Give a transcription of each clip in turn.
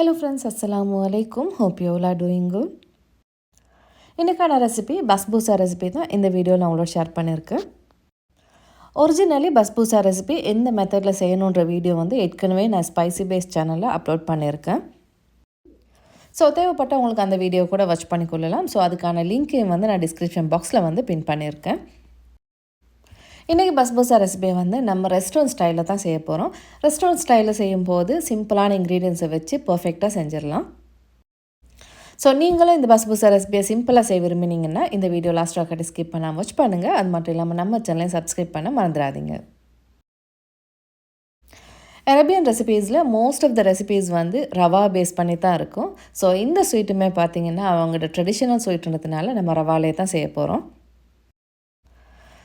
Hello friends அஸ்லாம் வலைக்கும் hope you all doing good இன்றைக்கான ரெசிபி பஸ்பூசா ரெசிபி தான் இந்த வீடியோவில் நான் உங்களோட ஷேர் பண்ணியிருக்கேன். ஒரிஜினலி பஸ்பூசா ரெசிபி எந்த மெத்தடில் செய்யணுன்ற வீடியோ வந்து ஏற்கனவே நான் ஸ்பைசி பேஸ் சேனலில் அப்லோட் பண்ணியிருக்கேன். ஸோ தேவைப்பட்ட உங்களுக்கு அந்த வீடியோ கூட வாட்ச் பண்ணிக்கொள்ளலாம். ஸோ அதுக்கான லிங்க்கையும் வந்து நான் டிஸ்கிரிப்ஷன் பாக்ஸில் வந்து பின் பண்ணியிருக்கேன். இன்றைக்கி பஸ்பூசா ரெசிபியை வந்து நம்ம ரெஸ்டாரண்ட் ஸ்டைலில் தான் செய்ய போகிறோம் ரெஸ்டாரண்ட் ஸ்டைலில் செய்யும்போது சிம்பிளான இன்க்ரீடியன்ஸை வச்சு பர்ஃபெக்டாக செஞ்சிடலாம். ஸோ நீங்களும் இந்த பஸ்பூசா ரெசிபியை சிம்பிளாக செய்ய விரும்பினீங்கன்னா இந்த வீடியோ லாஸ்ட்டாக கட்டி ஸ்கிப் பண்ணாமல் வாட்ச் பண்ணுங்கள் அது மட்டும் இல்லாமல் நம்ம சேனலையும் சப்ஸ்கிரைப் பண்ண மறந்துடாதீங்க. அரேபியன் ரெசிபீஸில் மோஸ்ட் ஆஃப் த ரெசிபீஸ் வந்து ரவா பேஸ் பண்ணி தான் இருக்கும். ஸோ இந்த ஸ்வீட்டுமே பார்த்திங்கன்னா அவங்களோட ட்ரெடிஷ்னல் ஸ்வீட்டுன்றதுனால நம்ம ரவாலே தான் செய்ய போகிறோம்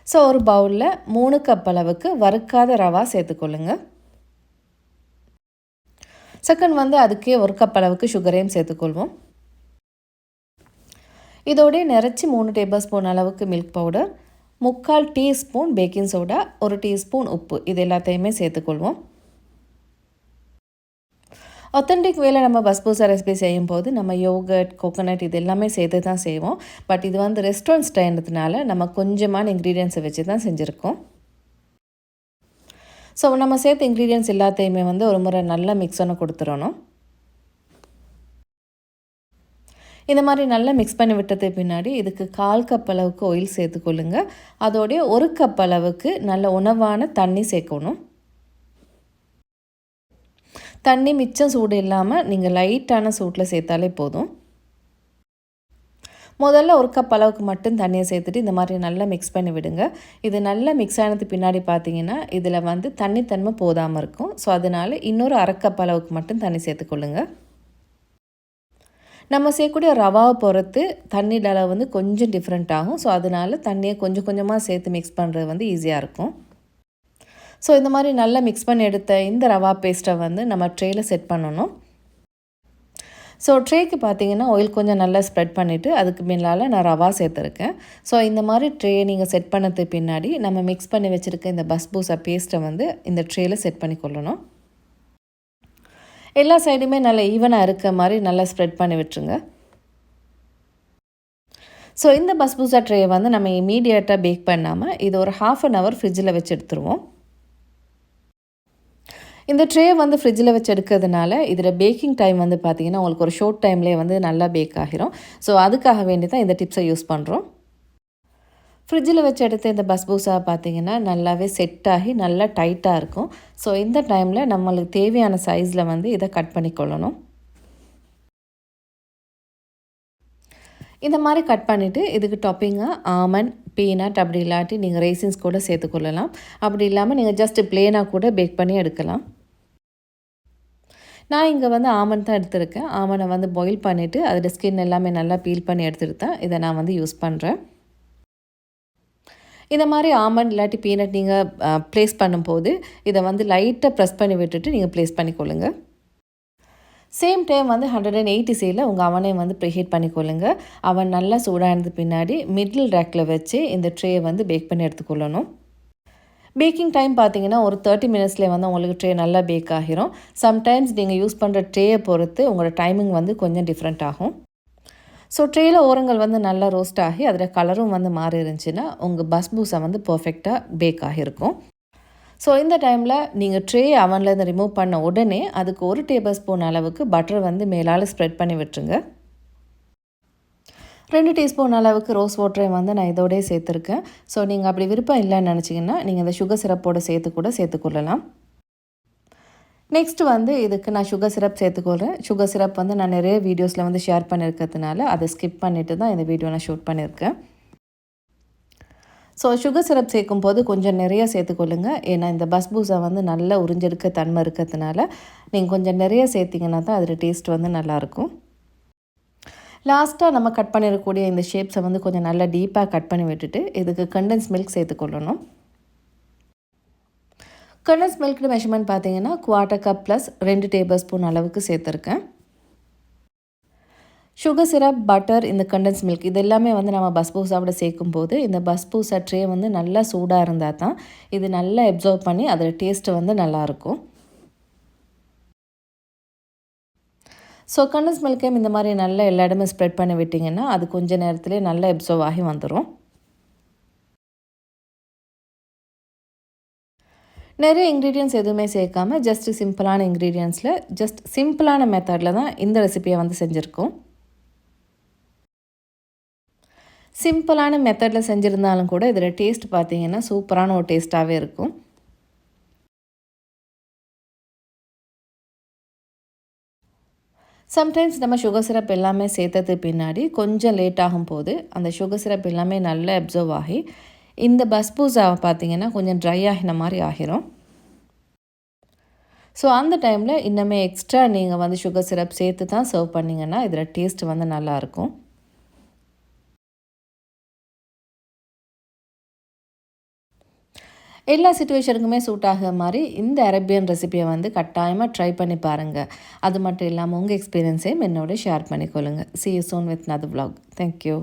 ஸோ ஒரு பவுலில் மூணு கப் அளவுக்கு வறுக்காத ரவா சேர்த்துக்கொள்ளுங்க செகண்ட் வந்து அதுக்கே ஒரு கப் அளவுக்கு சுகரையும் சேர்த்துக்கொள்வோம் இதோடய நிறச்சி மூணு டேபிள் ஸ்பூன் அளவுக்கு மில்க் பவுடர் முக்கால் டீஸ்பூன் பேக்கிங் சோடா ஒரு டீஸ்பூன் உப்பு. இது எல்லாத்தையுமே சேர்த்துக்கொள்வோம் ஒத்தன்டிக் வேலை நம்ம பஸ்பூசா ரெசிபி செய்யும் போது நம்ம யோகட் கோகோனட் இது எல்லாமே சேர்த்து தான் செய்வோம். பட் இது வந்து ரெஸ்டாரண்ட் ஸ்டைன்றதுனால நம்ம கொஞ்சமான இன்க்ரீடியன்ஸை வச்சு தான் செஞ்சுருக்கோம். ஸோ நம்ம சேர்த்த இன்க்ரீடியன்ஸ் எல்லாத்தையுமே வந்து ஒரு முறை நல்லா மிக்ஸ் பண்ண கொடுத்துடணும் இந்த மாதிரி நல்லா மிக்ஸ் பண்ணி விட்டது பின்னாடி இதுக்கு கால் கப் அளவுக்கு ஆயில் சேர்த்துக்கொள்ளுங்க. அதோடைய ஒரு கப் அளவுக்கு நல்ல உணவான தண்ணி சேர்க்கணும். தண்ணி மிச்சம் சூடு இல்லாமல் நீங்கள் லைட்டான சூட்டில் சேர்த்தாலே போதும். முதல்ல ஒரு கப் அளவுக்கு மட்டும் தண்ணியை சேர்த்துட்டு இந்த மாதிரி நல்லா மிக்ஸ் பண்ணி விடுங்க. இது நல்லா மிக்ஸ் ஆனது பின்னாடி பார்த்தீங்கன்னா இதில் வந்து தண்ணித்தன்மை போதாமல் இருக்கும். ஸோ அதனால் இன்னொரு அரை கப் அளவுக்கு மட்டும் தண்ணி சேர்த்துக்கொள்ளுங்க நம்ம செய்யக்கூடிய ரவாவை பொறுத்து தண்ணி அளவு வந்து கொஞ்சம் டிஃப்ரெண்ட் ஆகும். ஸோ அதனால் தண்ணியை கொஞ்சம் கொஞ்சமாக சேர்த்து மிக்ஸ் பண்ணுறது வந்து ஈஸியாக இருக்கும். ஸோ இந்த மாதிரி நல்லா மிக்ஸ் பண்ணி எடுத்த இந்த ரவா பேஸ்ட்டை வந்து நம்ம ட்ரேயில் செட் பண்ணணும். ஸோ ட்ரேக்கு பார்த்தீங்கன்னா ஆயில் கொஞ்சம் நல்லா ஸ்ப்ரெட் பண்ணிவிட்டு அதுக்கு பின்னால் நான் ரவா சேர்த்துருக்கேன். ஸோ இந்த மாதிரி ட்ரே நீங்கள் செட் பண்ணது பின்னாடி நம்ம மிக்ஸ் பண்ணி வச்சுருக்க இந்த பஸ் பூசா பேஸ்ட்டை வந்து இந்த ட்ரேயில் செட் பண்ணி கொள்ளணும். எல்லா சைடுமே நல்லா ஈவனாக இருக்க மாதிரி நல்லா ஸ்ப்ரெட் பண்ணி விட்டுருங்க. ஸோ இந்த பஸ்பூசா ட்ரேயை வந்து நம்ம இமீடியட்டாக பேக் பண்ணாமல் இது ஒரு ஹாஃப் அன் ஹவர் ஃப்ரிட்ஜில் வச்சு எடுத்துருவோம். இந்த ட்ரே வந்து ஃப்ரிட்ஜில் வச்சு எடுக்கிறதுனால இதில் பேக்கிங் டைம் வந்து பார்த்திங்கன்னா உங்களுக்கு ஒரு ஷோர்ட் டைம்லேயே வந்து நல்லா பேக் ஆகிரும். ஸோ அதுக்காக வேண்டி தான் இந்த டிப்ஸை யூஸ் பண்ணுறோம் ஃப்ரிட்ஜில் வச்சு எடுத்த இந்த பஸ்பூசா பார்த்திங்கன்னா நல்லாவே செட் ஆகி நல்லா டைட்டாக இருக்கும். ஸோ இந்த டைமில் நம்மளுக்கு தேவையான சைஸில் வந்து இதை கட் பண்ணிக்கொள்ளணும். இந்த மாதிரி கட் பண்ணிவிட்டு இதுக்கு டாப்பிங்காக ஆமன் பீனட் அப்படி இல்லாட்டி நீங்கள் ரேசின்ஸ் கூட சேர்த்துக்கொள்ளலாம் அப்படி இல்லாமல் நீங்கள் ஜஸ்ட்டு பிளேனாக கூட பேக் பண்ணி எடுக்கலாம். நான் இங்கே வந்து ஆமன் தான் எடுத்திருக்கேன். ஆமனை வந்து பாயில் பண்ணிவிட்டு அதோட ஸ்கின் எல்லாமே நல்லா பீல் பண்ணி எடுத்துகிட்டு தான் இதை நான் வந்து யூஸ் பண்ணுறேன் இந்த மாதிரி ஆமன் இல்லாட்டி பீனட் நீங்கள் ப்ளேஸ் பண்ணும்போது இதை வந்து லைட்டாக ப்ரெஸ் பண்ணி விட்டுட்டு நீங்கள் ப்ளேஸ் பண்ணிக்கொள்ளுங்கள் சேம் டைம் வந்து ஹண்ட்ரட் அண்ட் எயிட்டி சியில் உங்கள் அவனையும் வந்து ப்ரிஹீட் பண்ணிக்கொள்ளுங்க. அவன் நல்லா சூடானது பின்னாடி மிடில் ரேக்கில் வச்சு இந்த ட்ரேயை வந்து பேக் பண்ணி எடுத்துக்கொள்ளணும். பேக்கிங் டைம் பார்த்தீங்கன்னா ஒரு தேர்ட்டி மினிட்ஸ்லேயே வந்து உங்களுக்கு ட்ரே நல்லா பேக் ஆகிரும். சம்டைம்ஸ் நீங்கள் யூஸ் பண்ணுற ட்ரேயை பொறுத்து உங்களோட டைமிங் வந்து கொஞ்சம் டிஃப்ரெண்ட் ஆகும். ஸோ ட்ரேயில் ஓரங்கள் வந்து நல்லா ரோஸ்ட் ஆகி அதில் கலரும் வந்து மாறி இருந்துச்சுன்னா உங்கள் பஸ் பூசை வந்து பர்ஃபெக்டாக பேக் ஆகியிருக்கும். ஸோ இந்த டைமில் நீங்கள் ட்ரே அவன்லேருந்து ரிமூவ் பண்ண உடனே அதுக்கு ஒரு டேபிள் ஸ்பூன் அளவுக்கு பட்டர் வந்து மேலால் ஸ்ப்ரெட் பண்ணி விட்டுருங்க. ரெண்டு டீஸ்பூன் அளவுக்கு ரோஸ் வாட்டரையும் வந்து நான் இதோடய சேர்த்துருக்கேன். ஸோ நீங்கள் அப்படி விருப்பம் இல்லைன்னு நினச்சிங்கன்னா நீங்கள் இந்த சுகர் சிரப்போடு சேர்த்து கூட சேர்த்துக்கொள்ளலாம் நெக்ஸ்ட் வந்து இதுக்கு நான் சுகர் சிரப் சேர்த்துக்கொள்கிறேன் சுகர் சிரப் வந்து நான் நிறைய வீடியோஸில் வந்து ஷேர் பண்ணியிருக்கிறதுனால அதை ஸ்கிப் பண்ணிவிட்டு தான் இந்த வீடியோ நான் ஷூட் பண்ணியிருக்கேன் ஸோ சுகர் சிரப் சேர்க்கும் போது கொஞ்சம் நிறைய சேர்த்துக்கொள்ளுங்க. ஏன்னா இந்த பஸ்பூஸை வந்து நல்லா உறிஞ்செடுக்க தன்மை இருக்கிறதுனால நீங்கள் கொஞ்சம் நிறைய சேர்த்திங்கன்னா தான் அதில் டேஸ்ட் வந்து நல்லாயிருக்கும் லாஸ்ட்டாக நம்ம கட் பண்ணிடக்கூடிய இந்த ஷேப்ஸை வந்து கொஞ்சம் நல்லா டீப்பாக கட் பண்ணி விட்டுட்டு இதுக்கு கண்டன்ஸ் மில்க் சேர்த்துக்கொள்ளணும். கண்டன்ஸ் மில்க் மெஷர்மெண்ட் பார்த்தீங்கன்னா குவார்ட்டர் கப் ப்ளஸ் ரெண்டு டேபிள் ஸ்பூன் அளவுக்கு சேர்த்துருக்கேன். சுகர் சிரப் பட்டர் இந்த கண்டன்ஸ் மில்க் இது எல்லாமே வந்து நம்ம பஸ்பூசாவோட சேர்க்கும் போது இந்த பஸ்பூசா ட்ரே வந்து நல்லா சூடாக இருந்தால் தான் இது நல்லா அப்சர்வ் பண்ணி அதோட டேஸ்ட்டு வந்து நல்லாயிருக்கும் ஸோ கண்டன்ஸ் மில்க்கையும் இந்த மாதிரி நல்லா எல்லா இடமே ஸ்ப்ரெட் பண்ணி விட்டிங்கன்னா அது கொஞ்ச நேரத்துலேயே நல்லா எப்சர்வ் ஆகி வந்துடும் நிறைய இன்க்ரீடியன்ஸ் எதுவுமே சேர்க்காம ஜஸ்ட் சிம்பிளான இன்க்ரீடியன்ஸில் ஜஸ்ட் சிம்பிளான மெத்தடில் தான் இந்த ரெசிபியை வந்து செஞ்சுருக்கோம். சிம்பிளான மெத்தடில் செஞ்சுருந்தாலும் கூட இதில் டேஸ்ட் பார்த்தீங்கன்னா சூப்பரான ஒரு டேஸ்ட்டாகவே இருக்கும். சம்டைம்ஸ் நம்ம சுகர் சிரப் எல்லாமே சேர்த்தது பின்னாடி கொஞ்சம் லேட் ஆகும் போது அந்த சுகர் சிரப் எல்லாமே நல்லா அப்சர்வ் ஆகி இந்த பஸ்பூசாவை பார்த்திங்கன்னா கொஞ்சம் ட்ரை ஆகின மாதிரி ஆகிரும். ஸோ அந்த டைமில் இன்னுமே எக்ஸ்ட்ரா நீங்கள் வந்து சுகர் சிரப் சேர்த்து தான் சர்வ் பண்ணிங்கன்னா இதில் டேஸ்ட் வந்து நல்லாயிருக்கும் எல்லா சுச்சுவேஷனுக்குமே சூட் ஆகிற மாதிரி இந்த அரேபியன் ரெசிபியை வந்து கட்டாயமாக ட்ரை பண்ணி பாருங்கள் அது மட்டும் இல்லாமல் உங்கள் எக்ஸ்பீரியன்ஸையும் என்னோட ஷேர் பண்ணிக்கொள்ளுங்கள் சி யூ சோன் வித் நது வ்ளாக் தேங்க்யூ